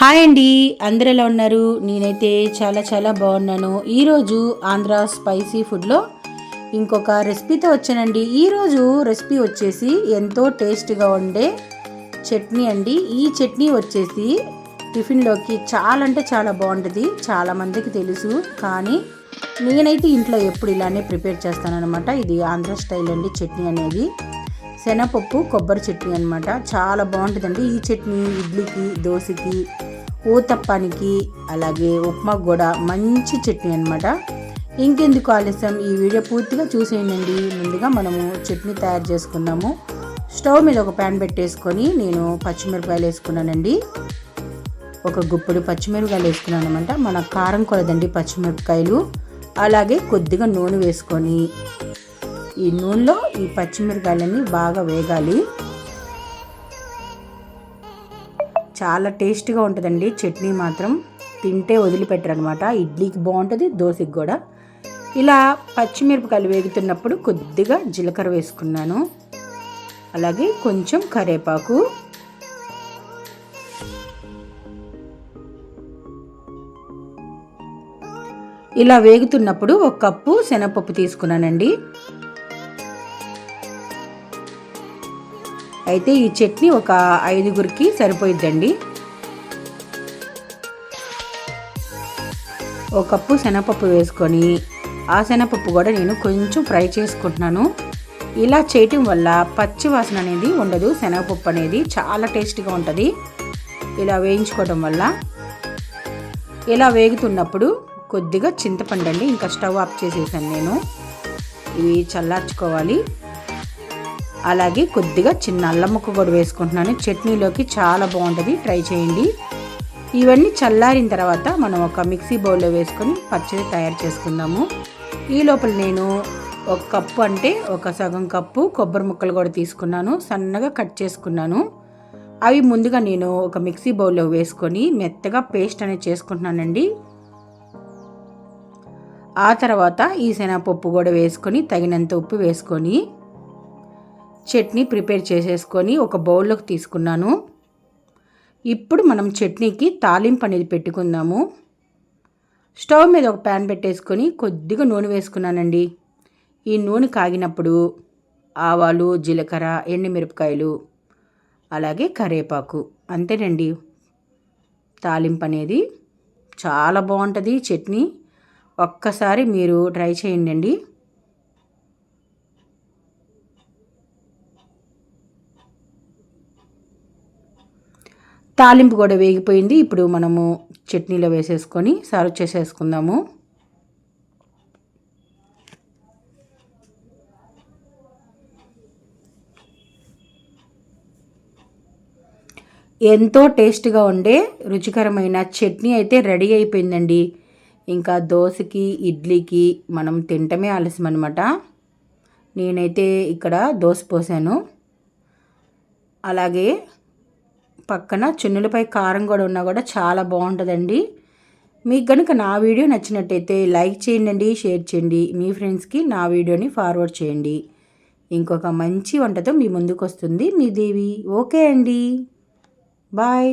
Hi అండి అందరు ఎలా ఉన్నారు? నేనైతే చాలా చాలా బాగున్నాను. ఈరోజు ఆంధ్ర స్పైసీ ఫుడ్లో ఇంకొక రెసిపీతో వచ్చానండి. ఈరోజు రెసిపీ వచ్చేసి ఎంతో టేస్ట్గా ఉండే చట్నీ అండి. ఈ చట్నీ వచ్చేసి టిఫిన్లోకి చాలా అంటే చాలా బాగుంటుంది. చాలామందికి తెలుసు. కానీ నేనైతే ఇంట్లో ఎప్పుడు ఇలానే ప్రిపేర్ చేస్తానన్నమాట. ఇది ఆంధ్ర స్టైల్ అండి చట్నీ అనేది. శనగపప్పు కొబ్బరి చట్నీ అనమాట చాలా బాగుంటుందండి ఈ చట్నీ. ఇడ్లీకి దోశకి ఊతప్పానికి అలాగే ఉప్మా కూడా మంచి చట్నీ అనమాట ఇంకెందుకు ఆలస్యం? ఈ వీడియో పూర్తిగా చూసేయండి. ముందుగా మనము చట్నీ తయారు చేసుకుందాము. స్టవ్ మీద ఒక ప్యాన్ పెట్టేసుకొని నేను పచ్చిమిరపకాయలు వేసుకున్నానండి. ఒక గుప్పుడు పచ్చిమిరపకాయలు వేసుకున్నాను అనమాట మన కారం కొలదండి పచ్చిమిరపకాయలు. అలాగే కొద్దిగా నూనె వేసుకొని ఈ నూనెలో ఈ పచ్చిమిరకాయలన్నీ బాగా వేగాలి. చాలా టేస్ట్గా ఉంటుందండి. చట్నీ మాత్రం తింటే వదిలిపెట్టరనమాట. ఇడ్లీకి బాగుంటుంది దోశకి కూడా. ఇలా పచ్చిమిరపకాయలు వేగుతున్నప్పుడు కొద్దిగా జీలకర్ర వేసుకున్నాను. అలాగే కొంచెం కరేపాకు. ఇలా వేగుతున్నప్పుడు ఒక కప్పు శనగపప్పు తీసుకున్నానండి. అయితే ఈ చట్నీ ఒక ఐదుగురికి సరిపోయిద్దండి. ఒక కప్పు శనగపప్పు వేసుకొని ఆ శనగపప్పు కూడా నేను కొంచెం ఫ్రై చేసుకుంటున్నాను. ఇలా చేయటం వల్ల పచ్చి వాసన అనేది ఉండదు శనగపప్పు అనేది చాలా టేస్ట్గా ఉంటుంది. ఇలా వేయించుకోవడం వల్ల ఇలా వేగుతున్నప్పుడు కొద్దిగా చింతపండు అండి ఇంకా స్టవ్ ఆఫ్ చేసేసాను నేను. ఇవి చల్లార్చుకోవాలి. అలాగే కొద్దిగా చిన్న అల్లం ముక్క కూడా వేసుకుంటున్నాను. చట్నీలోకి చాలా బాగుంటుంది. ట్రై చేయండి. ఇవన్నీ చల్లారిన తర్వాత మనం ఒక మిక్సీ బౌల్లో వేసుకొని పచ్చడి తయారు చేసుకుందాము. ఈ లోపల నేను ఒక కప్పు అంటే ఒక సగం కప్పు కొబ్బరి ముక్కలు కూడా తీసుకున్నాను. సన్నగా కట్ చేసుకున్నాను. అవి ముందుగా నేను ఒక మిక్సీ బౌల్లో వేసుకొని మెత్తగా పేస్ట్ అనేది చేసుకుంటున్నానండి. ఆ తర్వాత ఈ శనగపప్పు కూడా వేసుకొని తగినంత ఉప్పు వేసుకొని చట్నీ ప్రిపేర్ చేసేసుకొని ఒక బౌల్లోకి తీసుకున్నాను. ఇప్పుడు మనం చట్నీకి తాలింపు అనేది పెట్టుకుందాము. స్టవ్ మీద ఒక ప్యాన్ పెట్టేసుకొని కొద్దిగా నూనె వేసుకున్నానండి. ఈ నూనె కాగినప్పుడు ఆవాలు జీలకర్ర ఎండుమిరపకాయలు అలాగే కరివేపాకు అంతేనండి. తాలింపు అనేది చాలా బాగుంటుంది. చట్నీ ఒక్కసారి మీరు ట్రై చేయండి తాలింపు కూడా వేగిపోయింది. ఇప్పుడు మనము చట్నీలో వేసేసుకొని సర్వ్ చేసేసుకుందాము. ఎంతో టేస్ట్గా ఉండే రుచికరమైన చట్నీ అయితే రెడీ అయిపోయిందండి. ఇంకా దోశకి ఇడ్లీకి మనం తింటమే ఆలస్యం అనమాట నేనైతే ఇక్కడ దోశ పోసాను. అలాగే పక్కన చున్నులపై కారం కూడా ఉన్నా కూడా చాలా బాగుంటుందండి. మీకు కనుక నా వీడియో నచ్చినట్టయితే లైక్ చేయండి షేర్ చేయండి. మీ ఫ్రెండ్స్కి నా వీడియోని ఫార్వర్డ్ చేయండి. ఇంకొక మంచి వంటతో మీ ముందుకు వస్తుంది మీ దేవి. ఓకే అండి. బాయ్.